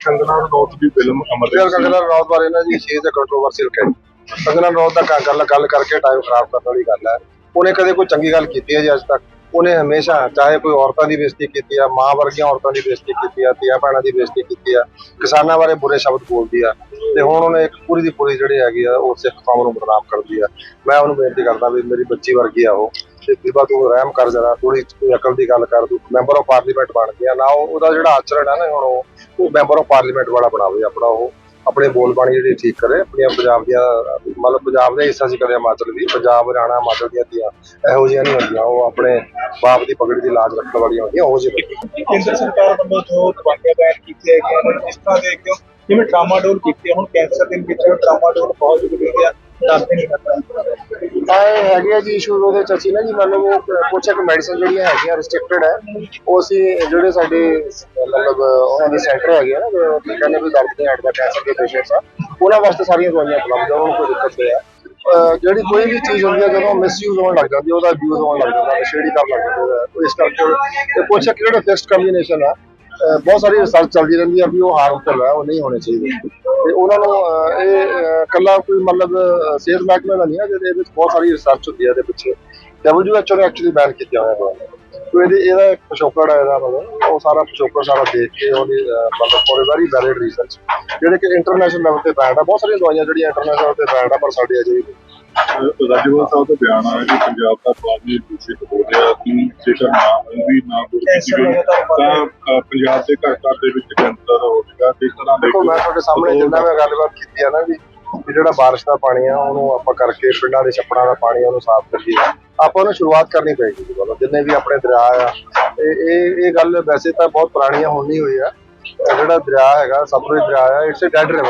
ਕੰਗਨਾ ਰਣੌਤ ਦੀ ਫਿਲਮ ਅਮਰਜੀਤ ਸਿੰਘ। ਕੰਗਨਾ ਰਣੌਤ ਬਾਰੇ ਨਾ ਜੀ ਸ਼ੇਅਰ ਤੇ ਕੰਟਰੋਵਰਸੀਅਲ ਕਹਿ ਕੰਗਨਾ ਰਣੌਤ ਦਾ ਗੱਲ ਗੱਲ ਕਰਕੇ ਟਾਈਮ ਖਰਾਬ ਕਰਨ ਵਾਲੀ ਗੱਲ ਹੈ। ਉਹਨੇ ਕਦੇ ਕੋਈ ਚੰਗੀ ਗੱਲ ਕੀਤੀ ਹੈ ਜੀ ਅੱਜ ਤੱਕ? ਉਹਨੇ ਹਮੇਸ਼ਾ ਚਾਹੇ ਕੋਈ ਔਰਤਾਂ ਦੀ ਬੇਇੱਜ਼ਤੀ ਕੀਤੀ ਆ ਮਾਂ ਵਰਗੀਆਂ ਔਰਤਾਂ ਦੀ ਬੇਇੱਜ਼ਤੀ ਕੀਤੀ ਆ ਧੀਆਂ ਭੈਣਾਂ ਦੀ ਬੇਇੱਜ਼ਤੀ ਕੀਤੀ ਆ ਕਿਸਾਨਾਂ ਬਾਰੇ ਬੁਰੇ ਸ਼ਬਦ ਬੋਲਦੀ ਆ। ਤੇ ਹੁਣ ਉਹਨੇ ਇੱਕ ਪੂਰੀ ਦੀ ਪੂਰੀ ਜਿਹੜੀ ਹੈਗੀ ਆ ਉਹ ਸਿੱਖ ਕੌਮ ਨੂੰ ਬਦਨਾਮ ਕਰਦੀ ਆ। ਮੈਂ ਉਹਨੂੰ ਬੇਨਤੀ ਕਰਦਾ ਵੀ ਮੇਰੀ ਬੱਚੀ ਵਰਗੀ ਆ ਉਹ। ਤੇ ਤੂੰ ਰਹਿਮ ਕਰ ਜਰਾ ਥੋੜੀ ਅਕਲ ਦੀ ਗੱਲ ਕਰ, ਤੂੰ ਮੈਂਬਰ ਆਫ ਪਾਰਲੀਮੈਂਟ ਬਣ ਗਿਆ, ਨਾ ਉਹਦਾ ਜਿਹੜਾ ਆਚਰਣ ਹੈ ਨਾ ਹੁਣ ਉਹ ਮੈਂਬਰ ਆਫ ਪਾਰਲੀਮੈਂਟ ਵਾਲਾ ਬਣਾਵੇ ਆਪਣਾ ਉਹ, ਆਪਣੇ ਬੋਲ ਬਾਣੀ ਜਿਹੜੀ ਠੀਕ ਕਰੇ, ਆਪਣੀਆਂ ਪੰਜਾਬ ਦੀਆਂ, ਮਤਲਬ ਪੰਜਾਬ ਦਾ ਹਿੱਸਾ ਸੀ ਕਦੇ ਹਿਮਾਚਲ ਵੀ ਪੰਜਾਬ, ਹਰਿਆਣਾ, ਹਿਮਾਚਲ ਦੀਆਂ ਧੀਆਂ, ਇਹੋ ਜਿਹੀਆਂ ਨਹੀਂ ਹੁੰਦੀਆਂ, ਉਹ ਆਪਣੇ ਬਾਪ ਦੀ ਪਗੜੀ ਦੀ ਲਾਜ ਰੱਖਣ ਵਾਲੀਆਂ ਹੁੰਦੀਆਂ, ਉਹ ਜਿਹੀ ਕੇਂਦਰ ਸਰਕਾਰ ਵੱਲੋਂ ਜੋ ਦਵਾਈਆਂ ਬੈਨ ਕੀਤੀਆਂ ਹੈਗੀਆਂ ਨੇ, ਜਿਸ ਤਰ੍ਹਾਂ ਦੇਖਦੇ ਹੋ ਜਿਵੇਂ ਟਰਾਮਾਡੋਲ ਕੀਤੀ ਹੁਣ ਕੈਂਸਰ ਦੇ ਵਿੱਚ ਟਰਾਮਾਡੋਲ ਬਹੁਤ ਜ਼ਰੂਰੀ ਹੈ ਦੱਸ ਨਹੀਂ ਕਰਦਾ ਆਏ ਹੈਗੇ ਆ ਜੀ ਇਸ਼ੂ ਉਹਦੇ ਚ ਅਸੀਂ ਨਾ ਜੀ ਮਤਲਬ ਉਹ ਕੁਝ ਇੱਕ ਮੈਡੀਸਨ ਜਿਹੜੀਆਂ ਹੈਗੀਆਂ ਰਿਸਟ੍ਰਿਕਟਡ ਹੈ, ਉਹ ਅਸੀਂ ਜਿਹੜੇ ਸਾਡੇ ਮਤਲਬ ਉਹਨਾਂ ਦੇ ਸੈਂਟਰ ਹੈਗੇ ਆ ਨਾ, ਜੋ ਕਹਿੰਦੇ ਵੀ ਦਰਦ ਦੇ ਹੱਡ ਦਾ ਕੈਂਸਰ ਦੇ ਪੇਸ਼ੈਂਟਸ ਆ, ਉਹਨਾਂ ਵਾਸਤੇ ਸਾਰੀਆਂ ਦਵਾਈਆਂ ਉਪਲਬਧ ਆ ਉਹਨਾਂ ਨੂੰ ਕੋਈ ਦਿੱਕਤ ਨਹੀਂ ਆ ਜਿਹੜੀ ਕੋਈ ਵੀ ਚੀਜ਼ ਹੁੰਦੀ ਹੈ, ਜਦੋਂ ਮਿਸਯੂਜ਼ ਹੋਣ ਲੱਗ ਜਾਂਦੀ ਉਹਦਾ ਅਬਿਊਜ਼ ਹੋਣ ਲੱਗ ਜਾਂਦਾ, ਨਸ਼ੇੜੀ ਕਰਨ ਲੱਗ ਜਾਂਦਾ ਹੈ। ਇਸ ਕਰਕੇ ਤੇ ਕੁਝ ਇੱਕ ਜਿਹੜਾ ਬੈਸਟ ਕੰਬੀਨੇਸ਼ਨ ਆ ਬਹੁਤ ਸਾਰੀ ਰਿਸਰਚ ਚੱਲਦੀ ਰਹਿੰਦੀ ਆ ਵੀ ਉਹ ਹਾਰਮਫੁਲ ਹੈ ਉਹ ਨਹੀਂ ਹੋਣੇ ਚਾਹੀਦੇ। ਤੇ ਉਹਨਾਂ ਨੂੰ ਇਹ ਅਹ, ਕੋਈ ਮਤਲਬ ਸਿਹਤ ਮਹਿਕਮੇ ਦਾ ਨਹੀਂ ਹੈ ਜਿਹਦੇ ਵਿੱਚ ਬਹੁਤ ਸਾਰੀ ਰਿਸਰਚ ਹੁੰਦੀ ਹੈ ਇਹਦੇ ਪਿੱਛੇ। WHO ਨੇ ਐਕਚੁਅਲੀ ਬੈਨ ਕੀਤਾ ਹੋਇਆ ਦਵਾਈਆਂ ਤੋ ਇਹਦੇ ਇਹਦਾ ਇੱਕ ਪਿਛੋਕੜ ਹੈ ਇਹਦਾ ਮਤਲਬ ਉਹ ਸਾਰਾ ਪਿਛੋਕੜ ਸਾਰਾ ਦੇਖ ਕੇ ਉਹਦੀ ਮਤਲਬ ਫੋਰ ਵੈਰੀ ਵੈਲਿਡ ਰੀਜ਼ਨਸ ਜਿਹੜੇ ਕਿ ਇੰਟਰਨੈਸ਼ਨਲ ਲੈਵਲ ਤੇ ਬੈਂਡ ਆ ਬਹੁਤ ਸਾਰੀਆਂ ਦਵਾਈਆਂ ਜਿਹੜੀਆਂ ਇੰਟਰਨੈਸ਼ਨਲ ਤੇ ਬੈਂਡ ਆ ਪਰ ਸਾਡੇ ਅਜੇ ਵੀ ਰਾਜਵਲ ਸਾਹਿਬ ਦਾ ਬਿਆਨ ਆਇਆ ਕਿ ਪੰਜਾਬ ਦਾ ਪਾਣੀ ਦੂਸ਼ਿਤ ਹੋ ਰਿਹਾ ਕਿ ਜੇਕਰ ਨਾ ਵੀ ਨਾ ਕੋਈ ਕੈਂਸਰ ਲਗਾਤਾਰ ਵੱਧ ਰਿਹਾ। ਤਾਂ ਅ, ਪੰਜਾਬ ਦੇ ਘਰ ਘਰ ਦੇ ਵਿੱਚ ਕੈਂਸਰ ਹੋਵੇਗਾ ਕਿਸ ਤਰ੍ਹਾਂ ਦੇਖੋ ਮੈਂ ਤੁਹਾਡੇ ਸਾਹਮਣੇ ਜਿੰਨਾ ਮੈਂ ਗੱਲਬਾਤ ਕੀਤੀ ਆ ਨਾ ਵੀ ਵੀ ਜਿਹੜਾ ਬਾਰਿਸ਼ ਦਾ ਪਾਣੀ ਆ ਉਹਨੂੰ ਆਪਾਂ ਕਰਕੇ ਪਿੰਡਾਂ ਦੇ ਛੱਪੜਾਂ ਦਾ ਪਾਣੀ ਉਹਨੂੰ ਸਾਫ਼ ਕਰੀਏ। ਆਪਾਂ ਉਹਨੂੰ ਸ਼ੁਰੂਆਤ ਕਰਨੀ ਪਏਗੀ ਜੀ ਮਤਲਬ ਜਿੰਨੇ ਵੀ ਆਪਣੇ ਦਰਿਆ ਆ। ਇਹ ਇਹ ਗੱਲ ਵੈਸੇ ਤਾਂ ਬਹੁਤ ਪੁਰਾਣੀਆਂ ਹੋਣੀ ਹੋਈ ਆ। ਜਿਹੜਾ ਦਰਿਆ ਹੈਗਾ ਸਤਲੁਜ ਦਰਿਆ ਆ ਇਟਸ ਅ ਡੈਡ ਰਿਵਰ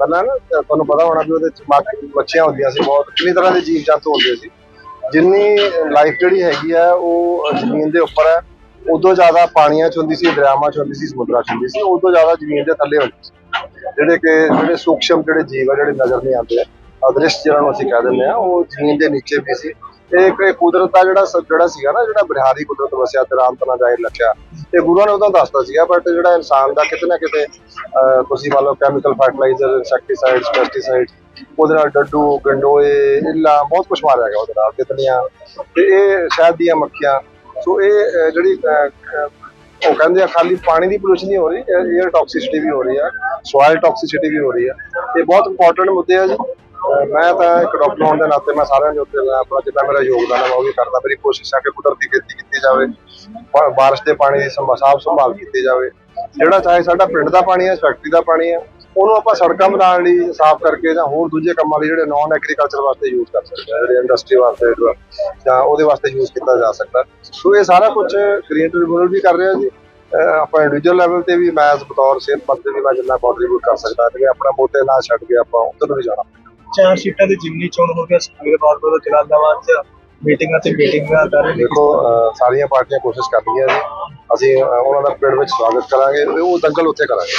ਪਹਿਲਾਂ ਨਾ ਤਾਂ ਤੁਹਾਨੂੰ ਪਤਾ ਹੋਣਾ ਵੀ ਉਹਦੇ ਚ ਮੱਛ- ਮੱਛੀਆਂ ਹੁੰਦੀਆਂ ਸੀ ਬਹੁਤ, ਕਿੰਨੀ ਤਰ੍ਹਾਂ ਦੇ ਜੀਵ ਜੰਤੂ ਹੁੰਦੇ ਸੀ। ਜਿੰਨੀ ਲਾਈਫ ਜਿਹੜੀ ਹੈਗੀ ਆ, ਉਹ ਜ਼ਮੀਨ ਦੇ ਉੱਪਰ ਹੈ ਉਦੋਂ ਜ਼ਿਆਦਾ ਪਾਣੀਆਂ ਚ ਹੁੰਦੀ ਸੀ, ਦਰਿਆਵਾਂ ਚ ਹੁੰਦੀ ਸੀ, ਸਮੁੰਦਰਾਂ ਚ ਹੁੰਦੀ ਸੀ, ਉਦੋਂ ਜ਼ਿਆਦਾ ਜ਼ਮੀਨ ਦੇ ਥੱਲੇ ਹੁੰਦੀ ਸੀ। ਜਿਹੜੇ ਕਿ, ਜਿਹੜੇ ਸੂਖਸ਼ਮ ਜਿਹੜੇ ਜੀਵ ਆ, ਜਿਹੜੇ ਨਜ਼ਰ ਨਹੀਂ ਆਉਂਦੇ, ਅਦ੍ਰਿਸ਼ ਜਿਹਨਾਂ ਨੂੰ ਅਸੀਂ ਕਹਿ ਦਿੰਦੇ ਆ, ਉਹ ਜ਼ਮੀਨ ਦੇ ਨੀਚੇ ਵੀ ਸੀ ਇਹ ਇੱਕ ਇਹ ਕੁਦਰਤ ਦਾ ਜਿਹੜਾ ਸ- ਜਿਹੜਾ ਸੀਗਾ ਨਾ, ਜਿਹੜਾ ਬਿਹਾਰੀ ਕੁਦਰਤ ਵਸਿਆ ਤੇ ਰਾਮ ਤਨਾ ਜਾਇ ਲਖਿਆ ਇਹ ਗੁਰੂਆਂ ਨੇ ਉਦੋਂ ਦੱਸਤਾ ਸੀਗਾ ਬਟ ਜਿਹੜਾ ਇਨਸਾਨ ਦਾ ਕਿਤੇ ਨਾ ਕਿਤੇ ਤੁਸੀਂ ਮੰਨ ਲਓ ਕੈਮੀਕਲ ਫਰਟੀਲਾਈਜ਼ਰ ਇਨਸੈਕਟੀਸਾਈਡਸ ਪੈਸਟੀਸਾਈਡਸ ਉਹਦੇ ਨਾਲ ਡੱਡੂ, ਗੰਡੋਏ, ਇੱਲਾ, ਬਹੁਤ ਕੁਝ ਮਾਰਿਆ ਗਿਆ ਉਹਦੇ ਨਾਲ ਤਿਤਲੀਆਂ ਤੇ ਇਹ ਸ਼ਹਿਦ ਦੀਆਂ ਮੱਖੀਆਂ। ਸੋ ਇਹ ਜਿਹੜੀ ਉਹ ਕਹਿੰਦੇ ਆ ਖਾਲੀ ਪਾਣੀ ਦੀ ਪੋਲੂਸ਼ਨ ਨਹੀਂ ਹੋ ਰਹੀ 에ਅਰ ਟੌਕਸਿਸਿਟੀ ਵੀ ਹੋ ਰਹੀ ਹੈ ਸੋਇਲ ਟੌਕਸਿਸਿਟੀ ਵੀ ਹੋ ਰਹੀ ਹੈ ਇਹ ਬਹੁਤ ਇੰਪੋਰਟੈਂਟ ਮੁੱਦੇ ਆ ਜੀ। ਮੈਂ ਤਾਂ ਇੱਕ ਡਾਕਟਰ ਹੋਣ ਦੇ ਨਾਤੇ ਮੈਂ ਸਾਰਿਆਂ ਦੇ ਉੱਤੇ ਆਪਣਾ ਜਿੱਦਾਂ ਮੇਰਾ ਯੋਗਦਾਨ ਹੈ, ਮੈਂ ਉਹ ਵੀ ਕਰਦਾ, ਮੇਰੀ ਕੋਸ਼ਿਸ਼ ਹੈ ਕਿ ਕੁਦਰਤੀ ਖੇਤੀ ਕੀਤੀ ਜਾਵੇ, ਬਾ- ਬਾਰਿਸ਼ ਦੇ ਪਾਣੀ ਦੀ ਸੰਭਾ- ਸਾਫ਼ ਸੰਭਾਲ ਕੀਤੀ ਜਾਵੇ। ਜਿਹੜਾ ਚਾਹੇ ਸਾਡਾ ਪਿੰਡ ਦਾ ਪਾਣੀ ਹੈ ਫੈਕਟਰੀ ਦਾ ਪਾਣੀ ਹੈ, ਉਹਨੂੰ ਆਪਾਂ ਸੜਕਾਂ ਬਣਾਉਣ ਲਈ ਸਾਫ਼ ਕਰਕੇ ਜਾਂ ਹੋਰ ਦੂਜੇ ਕੰਮਾਂ ਲਈ ਜਿਹੜੇ ਨਾਨ ਐਗਰੀਕਲਚਰ ਵਾਸਤੇ ਯੂਜ਼ ਕਰ ਸਕਦੇ ਹਾਂ, ਜਿਹੜੇ ਇੰਡਸਟਰੀ ਵਾਸਤੇ ਜਾਂ ਉਹਦੇ ਵਾਸਤੇ ਯੂਜ਼ ਕੀਤਾ ਜਾ ਸਕਦਾ। ਸੋ ਇਹ ਸਾਰਾ ਕੁਝ ਗ੍ਰੀਨ ਟ੍ਰਿਬਿਊਨਲ ਵੀ ਕਰ ਰਿਹਾ ਜੀ। ਆਪਾਂ ਇੰਡੀਵਿਜੂਅਲ ਲੈਵਲ ਤੇ ਵੀ ਮੈਂ ਬਤੌਰ ਸਿਹਤ ਮੰਤਰੀ ਵੀ ਮੈਂ ਜਿੰਨਾ ਕੰਟਰੀਬਿਊਟ ਕਰ ਸਕਦਾ ਤੇ ਆਪਣਾ ਮੋਟੇ ਨਾ ਛੱਡ ਕੇ ਆਪਾਂ ਉਧਰ ਨੂੰ ਵੀ ਜਾਣਾ। ਚਾਰ ਸੀਟਾਂ ਦੀ ਜਿਮਨੀ ਚੋਣ ਹੋ ਗਿਆ ਸੁਖਬੀਰ ਵੱਲੋਂ ਜਲਾਲਾਬਾਦ ਚ ਮੀਟਿੰਗਾਂ ਤੇ ਮੀਟਿੰਗਾਂ ਕਰ ਰਹੇ ਨੇ ਦੇਖੋ, ਅਹ, ਸਾਰੀਆਂ ਪਾਰਟੀਆਂ ਕੋਸ਼ਿਸ਼ ਕਰਦੀਆਂ ਰਹੀਆਂ ਨੇ। ਅਸੀਂ, ਅਹ, ਉਹਨਾਂ ਦਾ ਪਿੰਡ ਵਿੱਚ ਸਵਾਗਤ ਕਰਾਂਗੇ ਉਹ ਦੰਗਲ ਉੱਥੇ ਕਰਾਂਗੇ।